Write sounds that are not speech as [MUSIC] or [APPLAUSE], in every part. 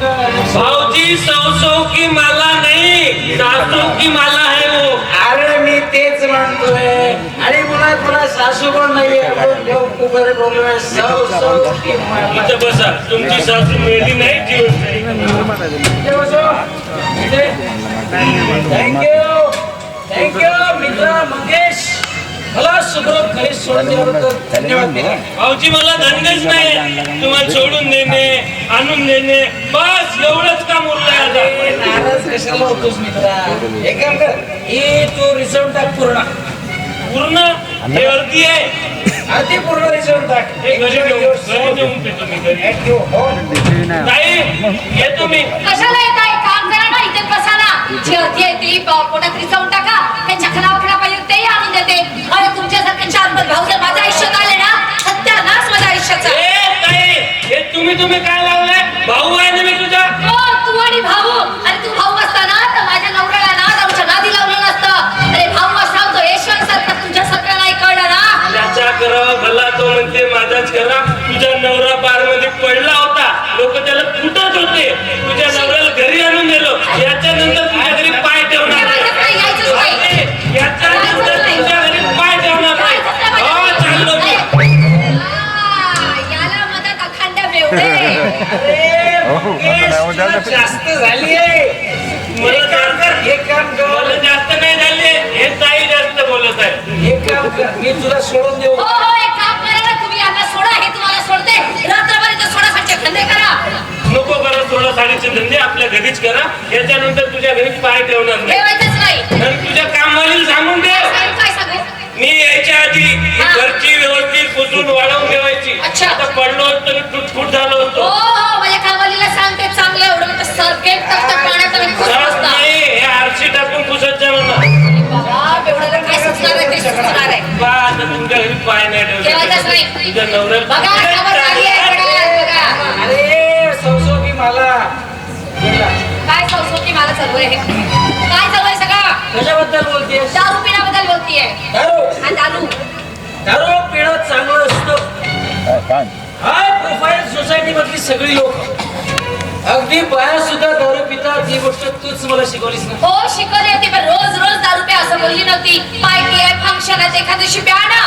भाऊजी सौ सौ की माला नहीं सासू की माला है वो. अरे मी तेच म्हणतोय. आणि पुन्हा पुन्हा सासू पण नाहीये? खूप बरे प्रॉब्लेम आहे सौ सौ की माला. इथं बसा. तुमची सासू मेली नाही जीवन नाही. इथे बसो. इथे. थँक्यू थँक्यू मित्र मंगेश. मला सुखरूप घरी सोडून दिल्याबद्दल धन्यवाद. भाऊजी मला धंदेच नाही. तुम्हाला सोडून देणे आणून देणे. बस एवढंच काम उरलंय अरे, आता नाराज कशाला होतोस मित्रा? एक काम कर हे तू रिझल्ट टाक पूर्ण. पूर्ण? हे वरती आहे. अर्धी पूर्ण रिझल्ट टाक. हे घरी घेऊन घरी देऊन पेतो मी घरी. Thank you. हो. ताई येतो मी. कशाला येत आहे काम करा ना इथे बसा ना. जी होती आहे ती पोटात रिचवून टाका ते चखना वखना पाहिजे तेही आणून देते अरे पण भाऊ जर माझ्या आयुष्यात आले ना. सत्यानाश माझ्या आयुष्याचा हे तुम्ही तुम्ही काय लावलंय? भाऊ आहे जास्त झाली आहे. मला काम कर एक काम मला कर जास्त नाही झाले हे ताई जास्त बोलत आहे एक काम कर. मी तुला सोडून देऊ. हो हो एक काम करा ना. तुम्ही यांना सोडा. हे तुम्हाला सोडते. रात्रभर इथं सोडासाठी धंदे करा. नको करा सोळा साडीचे धंदे. आपल्या घरीच करा. याच्यानंतर तुझ्या घरी पाय ठेवणार नाही. ठेवायचंच नाही. आणि तुझ्या कामवालीला सांगून दे. काय काय सांगू? मी यायच्या आधी ही. हा. घरची व्यवस्थित पुसून वाढवून ठेवायची. अच्छा. आता पडलो होतो काय संस्कृती मला. चालू आहे? काय चालू आहे सगळं? कशाबद्दल बोलतेस? दारू पिण्याबद्दल बोलतीये. दारू? आणि दारू. दारू पिणं चांगलं असतं. हाय प्रोफाईल सोसायटी मधली सगळी लोक. अगदी बाया सुद्धा दारू पितात ही गोष्ट तूच मला शिकवलीस ना. हो शिकवली होती पण रोज रोज दारू प्या असं बोलली नव्हती. पार्टी आहे फंक्शन आहे एखाद दिवशी प्या ना.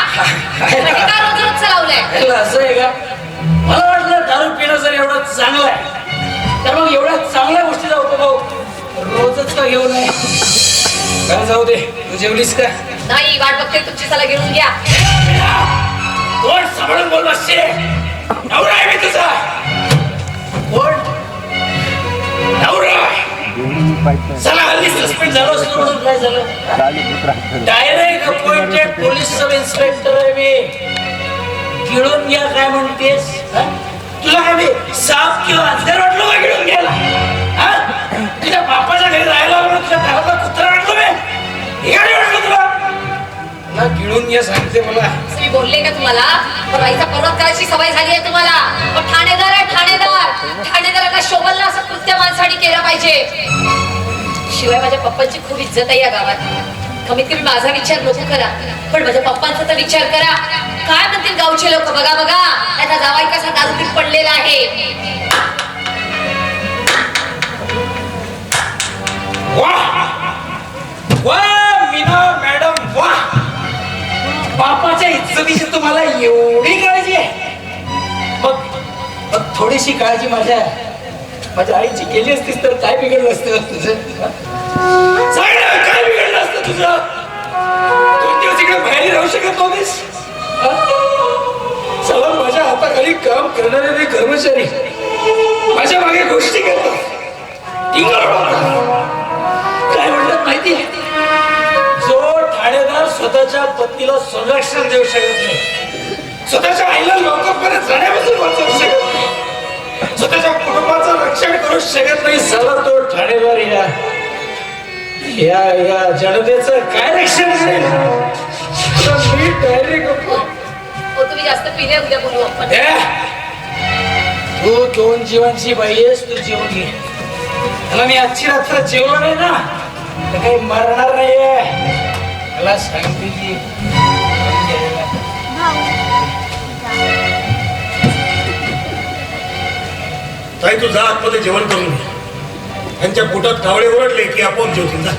म्हणजे काय रोज रोज चालवलंय? [LAUGHS] असं आहे का? मला वाटलं दारू पिणं जर एवढं चांगलं आहे तर मग एवढ्या चांगल्या गोष्टीचा उपभोग रोजच का घेऊ नये? काय जाऊ दे. तू जेवलीस का? नाही वाट बघते तुमची चला घेऊन घ्या. कोण सांभाळून बोल बसशे नवरा आहे मी तुझा. चला हल्ली सस्पेंड झालो असतो म्हणून काय झालं? Direct appointed police sub inspector आहे मी. गिळून घ्या काय म्हणतेस तुला काय मी साप किंवा अंधार वाटलो का गिळून घ्यायला? तुझ्या बापाच्या घरी राहायला घ्या सांगते मला. मी बोलले का तुम्हाला? पण पर्वत करायची सवय झाली आहे तुम्हाला. पण ठाणेदार आहे ठाणेदार. ठाणेदाराला शोभनला असं कृत्य माणसाने केलं पाहिजे. शिवाय माझ्या पप्पांची खूप इज्जत आहे या गावात. कमीत कमी माझा विचार नको करा. पण माझ्या पप्पांचा तर विचार करा. काय म्हणतील गावचे लोक? बघा बघा. त्याचा जावाई कसा दारूपीत पडलेला आहे. वाह! बापाच्या तुम्हाला एवढी काळजी आहे? मग मग थोडीशी काळजी माझ्या माझ्या आईची केली असतीस तर काय बिघडलं असतं तुझं? ना, काय बिघडलं असतं तुझं? दोन दिवस इकडे बाहेर राहू शकत नव्हतीस? हा? चला माझ्या हाताखाली काम करणारे कर्मचारी. माझ्या मागे गोष्टी करतात. पत्नीला संरक्षण देऊ शकत नाही. स्वतःच्या आईला लोकांपर्यंत जाण्यापासून वाचवू शकत नाही. स्वतःच्या कुटुंबाचं रक्षण करू शकत नाही. सला तो ठाणेदार या या या जनतेचं काय रक्षण आता मी डायरेक्ट हो तुम्ही जास्त पिले उद्या बोलू आपण. तू दोन जीवांची बाई आहेस तू जेवून घे. मला मी आजची रात्र जेवलो नाही ना काही मरणार नाहीये. मला सांगितली ताई तू जा आतमध्ये जेवण करून त्यांच्या पोटात कावळे ओरडले की आपोआप जेवतील जा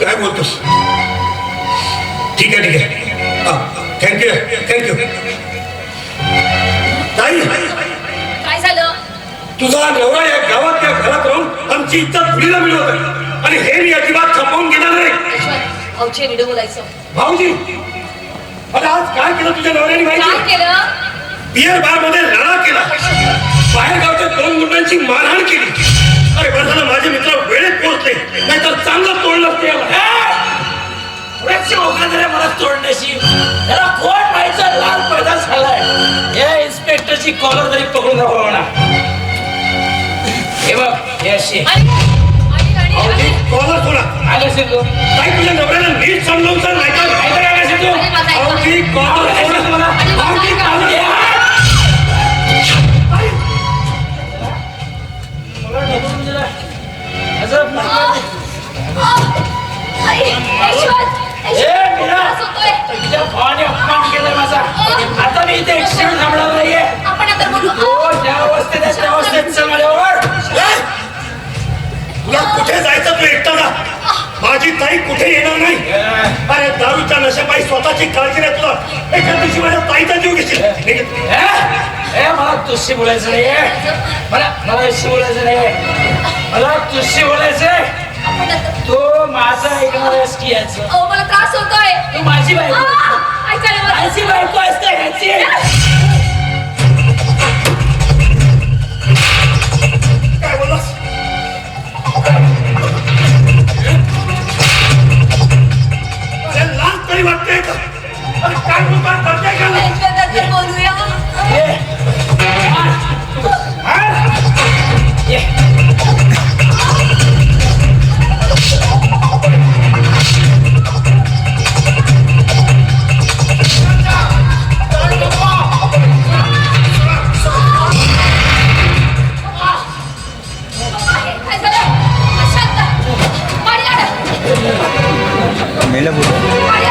काय बोलतोस? ठीक आहे ठीक आहे. थँक्यू थँक्यू ताई काय झालं? तुझा नवरा या गावात या घरात राहून आमची इज्जत मुलीला मिळवत आहे. आणि हे मी अजिबात खपवून घेणार नाही. भाऊचे बोलायचं. भाऊजी मला आज काय केलं तुझ्या नवऱ्याने काय माहिती केलं? बियर बारमध्ये लढा केला. बाहेर गावच्या दोन गुंडांची मारहाण केली. अरे बरं झालं माझे मित्र वेळेत पोहोचले. नाहीतर चांगलं तोडलं. इन्स्पेक्टरची कॉलर तरी पकडून राहावं म्हणा. हे बघ हे अशी. कॉलर सोडा. आलं असेल तू काय तुझ्या नवऱ्याला नीट समजावून सांग नाही तर काय? करायला असेल तू कॉलर आता मी इथे एक्सिडेंट थांबणार चल तुला कुठे जायचं तू एकटा जा माझी ताई कुठे येणार नाही? अरे दारूच्या नशेपायी स्वतःची काळजी नाही तुला. एका दिवशी माझ्या ताईचा जीव घेशील. मला तुझशी बोलायचं नाहीये. मला मला तुझशी बोलायचं नाहीये. मला तुझशी आता तो माझा ऐकणार आहेस की याचं मला त्रास होतोय. तू माझी बायको. माझी बायको असते ह्याची.